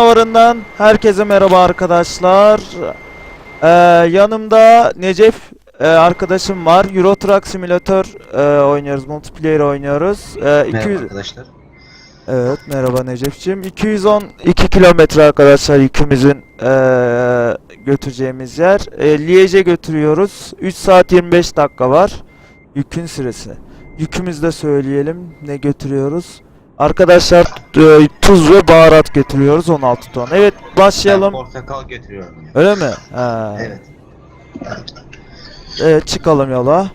Canavarından herkese merhaba arkadaşlar. Ee, yanımda Necef e, arkadaşım var. Euro Truck Simulator e, oynuyoruz, multiplayer oynuyoruz. 200 Merhaba arkadaşlar. Evet, merhaba Necef'ciğim. 212 kilometre arkadaşlar yükümüzün e, götüreceğimiz yer. E, Liège'e götürüyoruz. 3 saat 25 dakika var yükün süresi. Yükümüzü de söyleyelim. Ne götürüyoruz? Arkadaşlar e, tuz ve baharat götürüyoruz 16 ton. Evet Ben başlayalım. portakal götürüyorum. ya. Öyle mi? Ha. Evet. Evet çıkalım yola.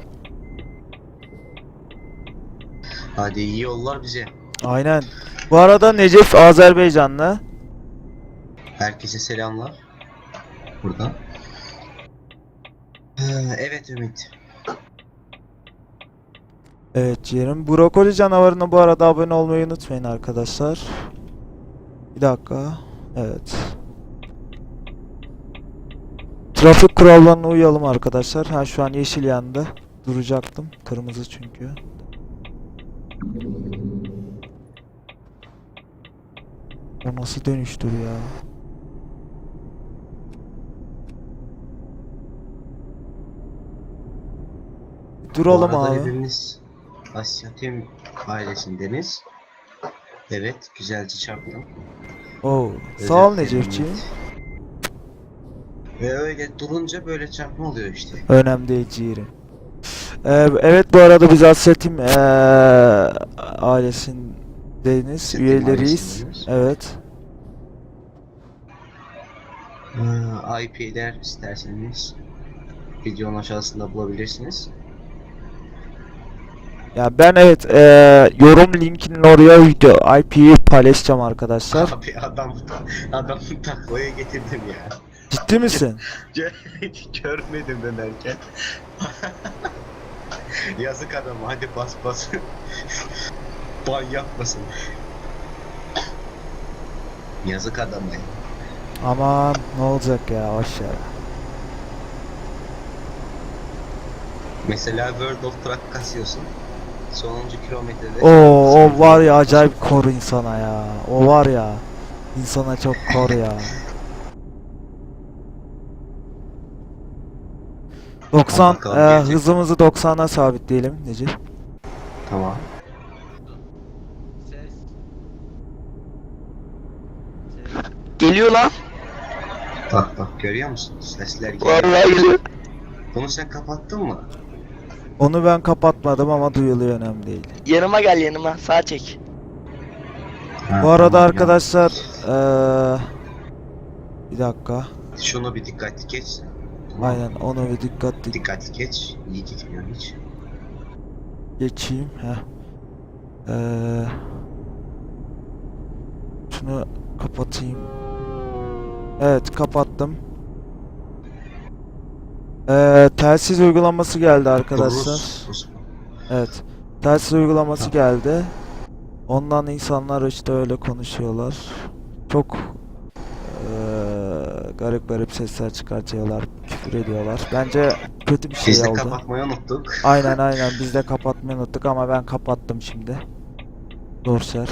Hadi iyi yollar bize. Aynen. Bu arada Necef Azerbaycanlı. Herkese selamlar. Burada. Ee, Evet Ümit. Evet ciğerim. Brokoli canavarına bu arada abone olmayı unutmayın arkadaşlar. Bir dakika. Evet. Trafik kurallarına uyalım arkadaşlar. Ha şu an yeşil yandı. Duracaktım. Kırmızı çünkü. O nasıl dönüştür ya? Duralım abi. hepimiz Asyatim ailesindeniz. Evet güzelce çarptım. Oo, sağ ol. Ümit. Ve öyle durunca böyle çarpma oluyor işte. Önemli değil ciğerim. Ee, evet bu arada biz Asyatim ee, ailesindeniz, Asyatim üyeleriyiz. ailesindeniz. Evet. Ee, IP'ler isterseniz videonun aşağısında bulabilirsiniz. Ya ben evet ee, yorum linkinin oraya video IP'yi paylaşacağım arkadaşlar. Abi adam adamı taklaya getirdim ya. Ciddi misin? Görmedim dönerken. Yazık adam hadi bas bas. Ban yapmasın. Yazık adama ya. Aman ne olacak ya ver. Mesela World of Truck kasıyorsun. Sonuncu kilometrede... Oo o var ya acayip kor insana ya. O var ya. insana çok kor ya. 90 bakalım ee, gelecek. hızımızı 90'a sabitleyelim Necip. Tamam. Geliyor lan. Bak bak görüyor musun? Sesler geliyor. Vallahi geliyor. Bunu sen kapattın mı? Onu ben kapatmadım ama duyuluyor önemli değil. Yanıma gel yanıma. Sağ çek. Ha, Bu arada tamam arkadaşlar eee bir dakika. Şunu bir dikkatli geç. Aynen onu bir dikkatli Dikkatli geç. İyi gitmiyor hiç. geçeyim. Heh. Eee şunu kapatayım. Evet kapattım. Eee telsiz uygulaması geldi arkadaşlar. Evet. Telsiz uygulaması geldi. Ondan insanlar işte öyle konuşuyorlar. Çok eee, garip garip sesler çıkartıyorlar, küfür ediyorlar. Bence kötü bir şey Biz de oldu. kapatmayı unuttuk. Aynen aynen biz de kapatmayı unuttuk ama ben kapattım şimdi. Dorser.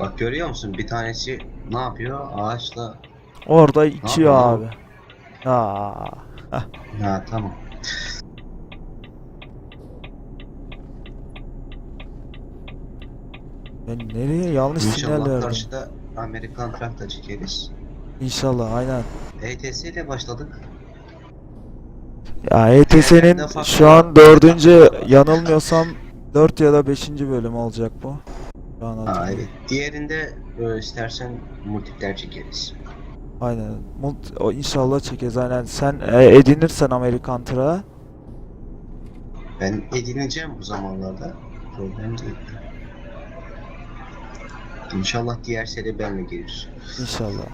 Bak görüyor musun? Bir tanesi ne yapıyor? Ağaçla... Orada içiyor abi. Aa. Ha tamam. Ben nereye yanlış sinyal İnşallah verdim. karşıda Amerikan da çekeriz. İnşallah aynen. ETS ile başladık. Ya ETS'nin şu an dördüncü yanılmıyorsam 4 ya da 5. bölüm olacak bu. Şu an hatırlamıyorum. evet. Diğerinde e, istersen multiplayer çekeriz. Aynen. Mult o inşallah çekeriz. Aynen. Sen e, edinirsen Amerikan tırağı. Ben edineceğim bu zamanlarda. Problem değil. İnşallah diğer seri benle gelir. İnşallah.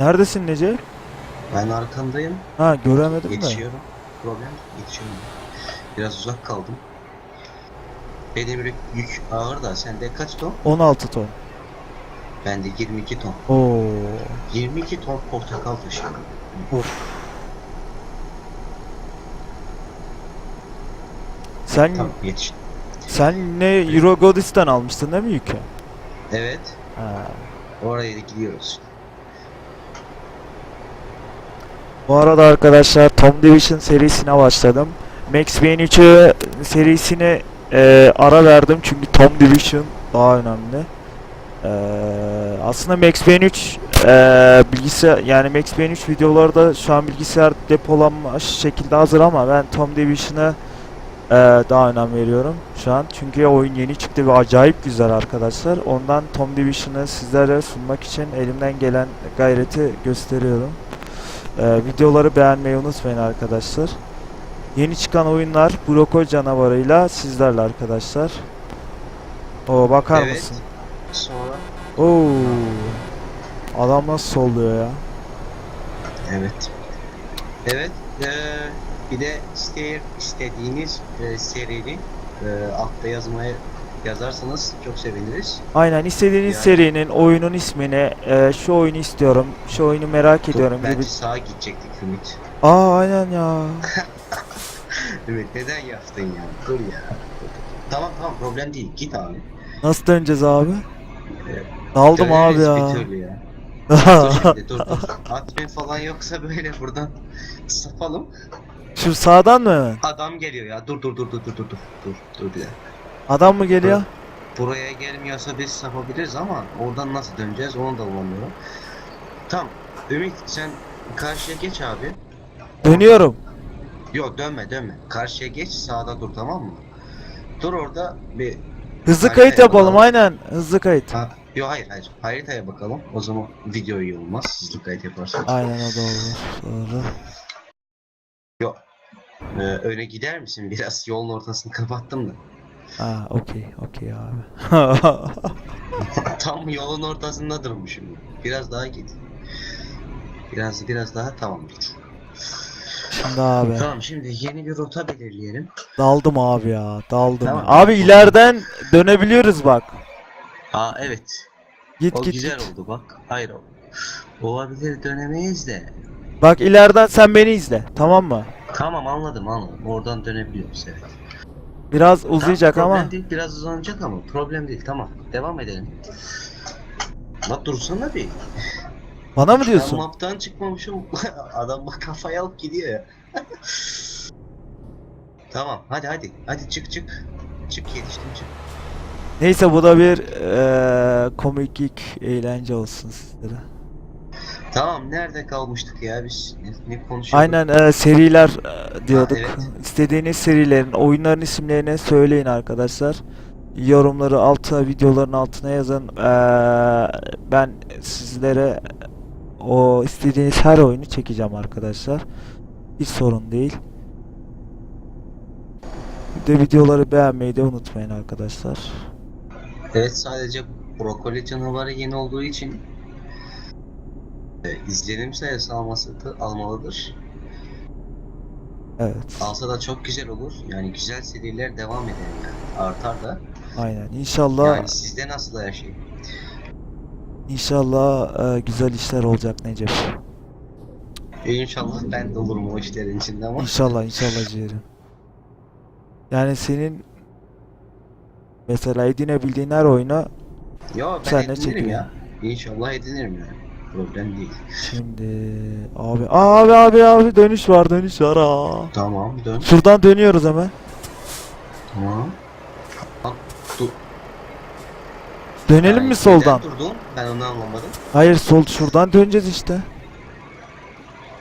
Neredesin Necip? Ben arkandayım. Ha göremedim de. Yetişiyorum. Problem yetişiyorum. Biraz uzak kaldım. Benim yük, ağır da sende kaç ton? 16 ton. Bende 22 ton. Oo. 22 ton portakal taşıyorum. Of. Sen Tamam yetiştim. sen ne Euro Godis'ten almıştın değil mi yükü? Evet. Ha. Oraya gidiyoruz. Bu arada arkadaşlar Tom Division serisine başladım. Max Payne 3'ü serisine e, ara verdim çünkü Tom Division daha önemli. E, aslında Max Payne 3 e, bilgisayar yani Max Payne 3 videoları da şu an bilgisayar depolanmış şekilde hazır ama ben Tom Division'a e, daha önem veriyorum şu an. Çünkü oyun yeni çıktı ve acayip güzel arkadaşlar. Ondan Tom Division'ı sizlere sunmak için elimden gelen gayreti gösteriyorum. Ee, videoları beğenmeyi unutmayın arkadaşlar. Yeni çıkan oyunlar Broko canavarıyla sizlerle arkadaşlar. O bakar Evet. mısın? Sonra Oo. Adam nasıl solluyor ya? evet. Evet. eee, bir de isteyen istediğiniz e, serinin e, altta yazmaya yazarsanız çok seviniriz. Aynen istediğiniz Yani- serinin oyunun ismini e, şu oyunu istiyorum, şu oyunu merak Dur, ediyorum bence gibi. sağa gidecektik Ümit. Aa aynen ya. Ümit neden yaptın ya? Dur ya. Tamam tamam problem değil. Git abi. Nasıl döneceğiz abi? Evet. Daldım abi Döneriz ya. Bir türlü ya. Dur şimdi dur dur. Admin falan yoksa böyle buradan sapalım. Şu sağdan mı? Adam geliyor ya. Dur dur dur dur dur dur dur. Dur dur bir dakika. Adam mı geliyor? Buraya gelmiyorsa biz sapabiliriz ama oradan nasıl döneceğiz onu da bulamıyorum. Tamam. Ümit sen karşıya geç abi. Dönüyorum. Yok dönme dönme. Karşıya geç sağda dur tamam mı? Dur orada bir Hızlı Haritaya kayıt yapalım bakalım. aynen. Hızlı kayıt. ha, Yok hayır hayır. Haritaya bakalım. O zaman video iyi olmaz. Hızlı kayıt yaparsak. Aynen o olur. Doğru. Ee, öne gider misin? Biraz yolun ortasını kapattım da. Ha okey okey abi. Tam yolun ortasında durmuşum. Biraz daha git. Biraz biraz daha tamam dur. Şimdi abi Tamam şimdi yeni bir rota belirleyelim. daldım abi ya daldım. Tamam. Abi ileriden dönebiliyoruz bak. Aa evet. Git O git güzel git. oldu bak. Hayır o. Olabilir dönemeyiz de. Bak ileriden sen beni izle tamam mı? Tamam anladım anladım. Oradan dönebiliyoruz evet. Biraz uzayacak Tamam, ama. değil biraz uzanacak ama problem değil tamam. Devam edelim. La dursana bir. Bana mı Ben diyorsun? maptan çıkmamışım. Adam bak kafayı alıp gidiyor ya. tamam hadi hadi. Hadi çık çık. Çık yetiştim çık. Neyse bu da bir eee komiklik eğlence olsun sizlere. Tamam nerede kalmıştık ya biz ne, ne konuşuyorduk? Aynen eee, seriler eee, diyorduk. evet. İstediğiniz serilerin, oyunların isimlerini söyleyin arkadaşlar. Yorumları alta, videoların altına yazın. Eee, ben sizlere o istediğiniz her oyunu çekeceğim arkadaşlar. Hiç sorun değil. Bir de videoları beğenmeyi de unutmayın arkadaşlar. Evet sadece brokoli canavarı yeni olduğu için e, izlenim sayısı alması almalıdır. Evet. Alsa da çok güzel olur. Yani güzel seriler devam eder yani. Artar da. Aynen. İnşallah Yani sizde nasıl her şey? İnşallah eee, güzel işler olacak Necip. E, İnşallah ben de olurum o işlerin içinde ama. İnşallah inşallah ciğerim. Yani senin mesela edinebildiğin her oyunu Yo ben Sen ne edinirim çekiyorsun? ya. İnşallah edinirim yani. Problem değil. şimdi abi abi abi abi dönüş var dönüş var aa. Tamam dön. Şuradan dönüyoruz hemen. Tamam. Bak dur. Dönelim mi soldan? neden durdun? Ben onu anlamadım. Hayır sol şuradan döneceğiz işte.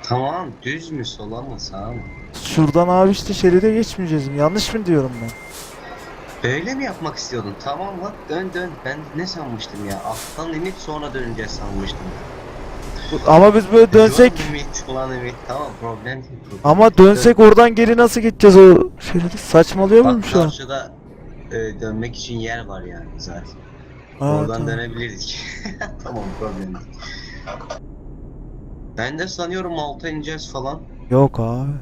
Tamam düz mü sola mı sağa mı? Şuradan abi işte şeride geçmeyeceğiz mi? Yanlış mı diyorum ben? Öyle mi yapmak istiyordun? Tamam lan dön dön. Ben ne sanmıştım ya? Alttan inip sonra döneceğiz sanmıştım. Ama biz böyle dönsek Ulan Ümit, ulan Ümit. Tamam problem değil. ama dönsek oradan geri nasıl gideceğiz o şeridi? Saçmalıyor muyum Bak şu an? karşıda e, dönmek için yer var yani zaten. Ha, Oradan tamam. dönebilirdik. tamam problem değil. Ben de sanıyorum alta ineceğiz falan. Yok abi.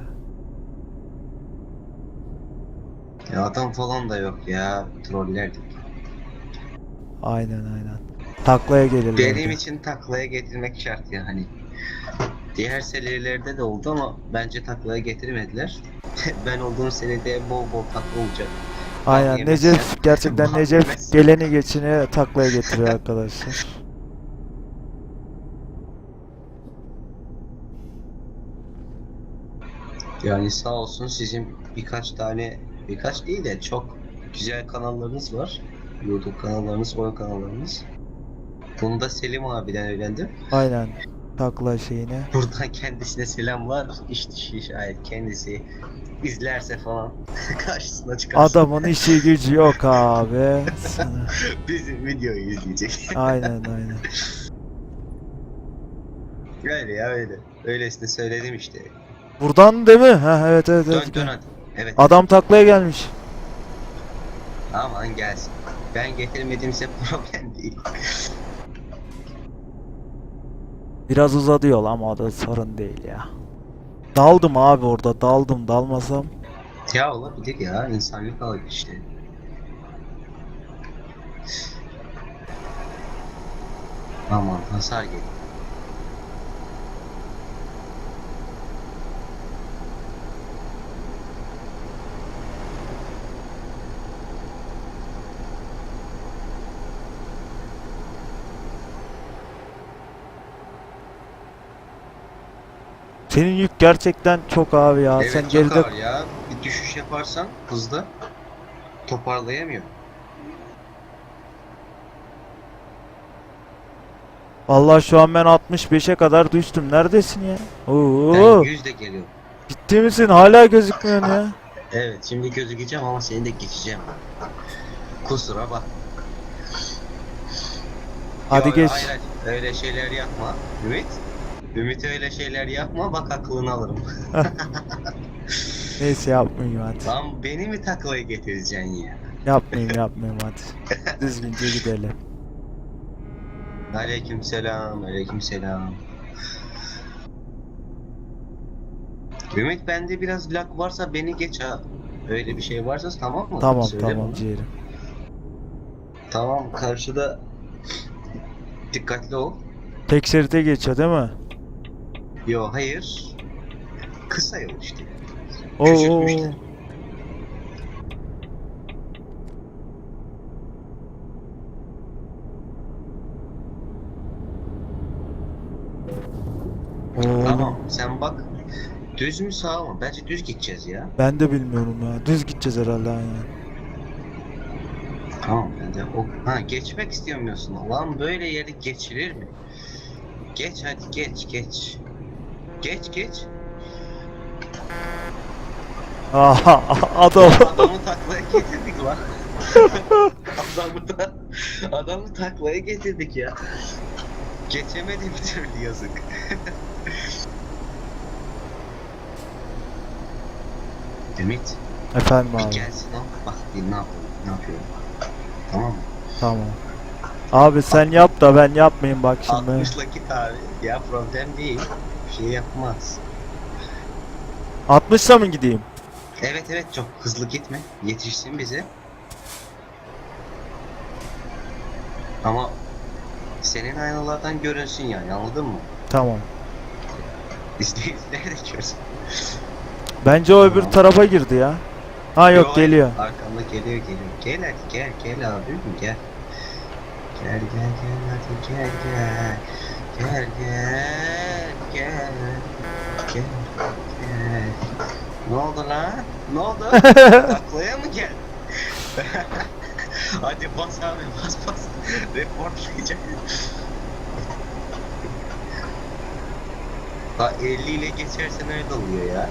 Ya adam falan da yok ya. Trollerdik. Aynen aynen. Taklaya gelirler. Benim için taklaya getirmek şart ya hani. Diğer serilerde de oldu ama bence taklaya getirmediler. ben olduğum senede bol bol takla olacak. Aynen yemezsen- Necef gerçekten Necef geleni geçini taklaya getiriyor arkadaşlar. Yani sağ olsun sizin birkaç tane birkaç değil de çok güzel kanallarınız var. YouTube kanallarınız, oyun kanallarınız. Bunu da Selim abiden öğrendim. Aynen takla şeyini. Buradan kendisine selamlar. İş dışı şayet kendisi izlerse falan karşısına çıkarsa Adamın işi gücü yok abi. bizim videoyu izleyecek. aynen aynen. öyle ya öyle. Öylesine söyledim işte. Buradan değil mi? Ha evet evet Dön evet. dön hadi. Evet. Adam taklaya gelmiş. Aman gelsin. Ben getirmediğimse problem değil. Biraz uzadı yol ama o da sorun değil ya. Daldım abi orada daldım dalmasam. Ya olabilir ya insanlık hali işte. Aman hasar geldi. Senin yük gerçekten çok abi ya. evet Sen çok geride ağır ya. Bir düşüş yaparsan hızlı toparlayamıyor. Vallahi şu an ben 65'e kadar düştüm. Neredesin ya? Oo. Ben 100 de geliyor. Ciddi misin? Hala gözükmüyorsun ya. Evet şimdi gözükeceğim ama seni de geçeceğim. Kusura bak. Hadi geç. Hayır, hayır, öyle şeyler yapma. Ümit. Ümit öyle şeyler yapma bak aklını alırım. Neyse yapmayayım hadi. Lan beni mi taklaya getireceksin ya? Yapmayayım yapmayayım hadi. Düzgünce gidelim. Aleyküm selam, aleyküm selam. Ümit bende biraz lag varsa beni geç ha. Öyle bir şey varsa tamam mı? Tamam Söyle tamam bana. ciğerim. Tamam karşıda dikkatli ol. Tek şerite geçiyor değil mi? Yo hayır. Kısa yol işte. Oo. Küçültmüşler. Oo. Tamam sen bak. Düz mü sağ mı? Bence düz gideceğiz ya. Ben de bilmiyorum ya. Düz gideceğiz herhalde aynen. Tamam ben de o... Ha geçmek istemiyorsun. Lan böyle yeri geçilir mi? Geç hadi geç geç. Geç geç. Aha adam. Adamı taklaya getirdik lan. adamı da adamı taklaya getirdik ya. Geçemedi bir türlü yazık. Ümit Efendim bir abi. gelsin o. Bak bir ne yapıyor, ne yapıyor. Tamam mı? Tamam. Abi sen yap da ben yapmayayım bak şimdi. 60'la git abi. Ya problem değil. Bir şey yapmaz. 60'la mı gideyim? Evet evet çok hızlı gitme. Yetişsin bize. Ama senin aynalardan görünsün yani anladın mı? Tamam. İzleyiciler de görsün. Bence o öbür tarafa girdi ya. Ha yok Yo, geliyor. Arkamda geliyor geliyor. Gel hadi gel gel abi gel. Gel gel gel hadi gel gel. Gel gel gel. Gel gel. Ne oldu lan? Ne oldu? Taklaya mı gel? hadi bas abi bas bas. Reportlayacak. Ha 50 ile geçersen öyle oluyor ya.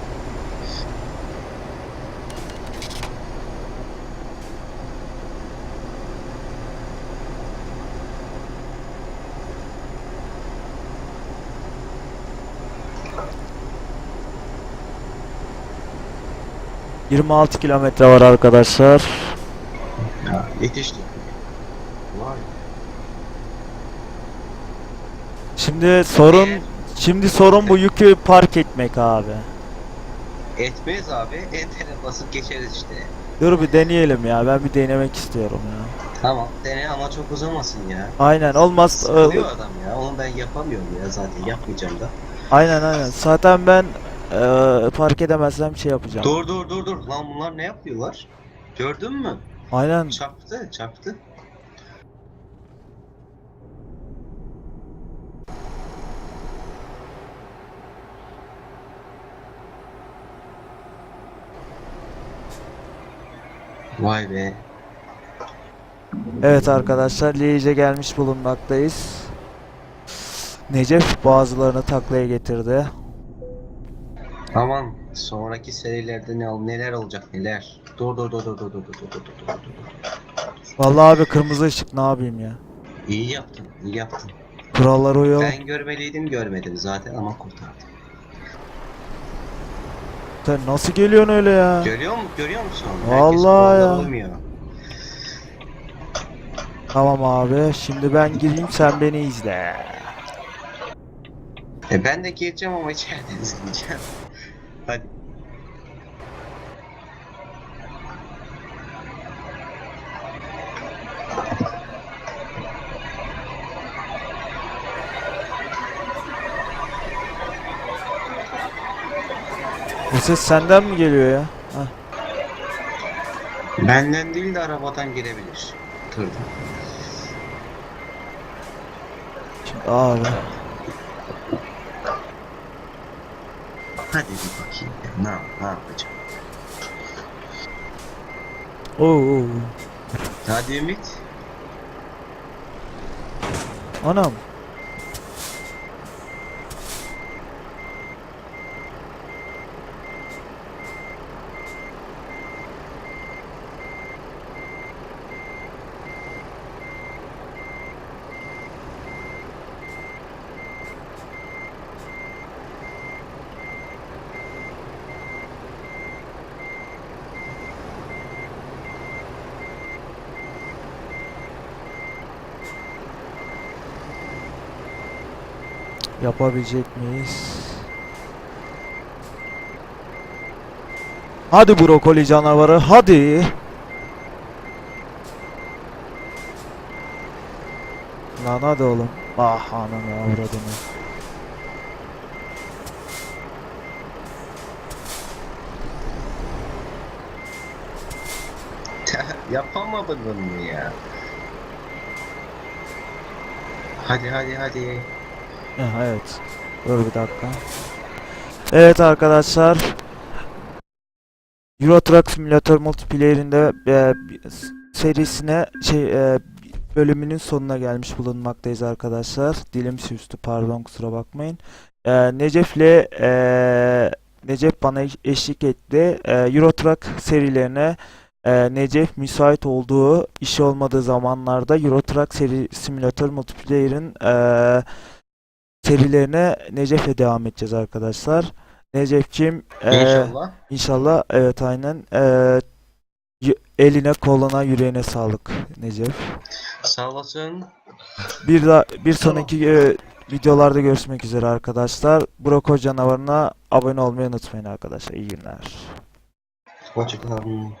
26 kilometre var arkadaşlar. Ya yetiştik. Vay. Şimdi sorun şimdi sorun bu yükü park etmek abi. Etmeyiz abi. Enter'e basıp geçeriz işte. Dur bir deneyelim ya. Ben bir denemek istiyorum ya. Tamam dene ama çok uzamasın ya. Aynen olmaz. Sıkılıyor Ee, adam ya. Onu ben yapamıyorum ya zaten yapmayacağım da. Aynen aynen. Zaten ben eee, fark edemezsem şey yapacağım. Dur dur dur dur. Lan bunlar ne yapıyorlar? Gördün mü? Aynen. Çarptı çarptı. Vay be. Evet arkadaşlar Liège'e gelmiş bulunmaktayız. Necef bazılarını taklaya getirdi. Aman sonraki serilerde ne neler olacak neler. Dur dur dur dur dur dur dur dur dur dur dur. Vallahi abi kırmızı ışık ne yapayım ya. İyi yaptın, iyi yaptın. Kurallara uyalım. Ben görmeliydim görmedim zaten ama kurtardım. Sen nasıl geliyorsun öyle ya? Görüyor musun? Görüyor musun? Vallahi ya. uymuyor. Tamam abi şimdi ben gireyim sen beni izle. E ben de gireceğim ama içeriden izleyeceğim. Hadi. Bu ses senden mi geliyor ya? Hah. Benden değil de arabadan girebilir. Tırdan. Şimdi abi. Hadi bir bakayım. ya, Ne, yap- ne yapacağım? Oo, oo. Hadi Ümit. Anam. Yapabilecek miyiz? Hadi brokoli canavarı hadi. Lan hadi oğlum. Ah ananı avradını. Yapamadın mı ya? Hadi hadi hadi. Evet. Dur bir dakika. Evet arkadaşlar. Euro Truck Simulator Multiplayer'inde e, serisine şey e, bölümünün sonuna gelmiş bulunmaktayız arkadaşlar. Dilim sürçtü pardon kusura bakmayın. E, Necef'le e, Necef bana eş- eşlik etti. E, Euro Truck serilerine e, Necef müsait olduğu işi olmadığı zamanlarda Euro Truck seri Simulator Multiplayer'in e, serilerine Necef'le devam edeceğiz arkadaşlar. Necef'cim eee, İnşallah. inşallah evet aynen y- eline koluna yüreğine sağlık Necef. Sağ olasın. Bir da bir sonraki eee, videolarda görüşmek üzere arkadaşlar. Broko canavarına abone olmayı unutmayın arkadaşlar. İyi günler. Hoşçakalın.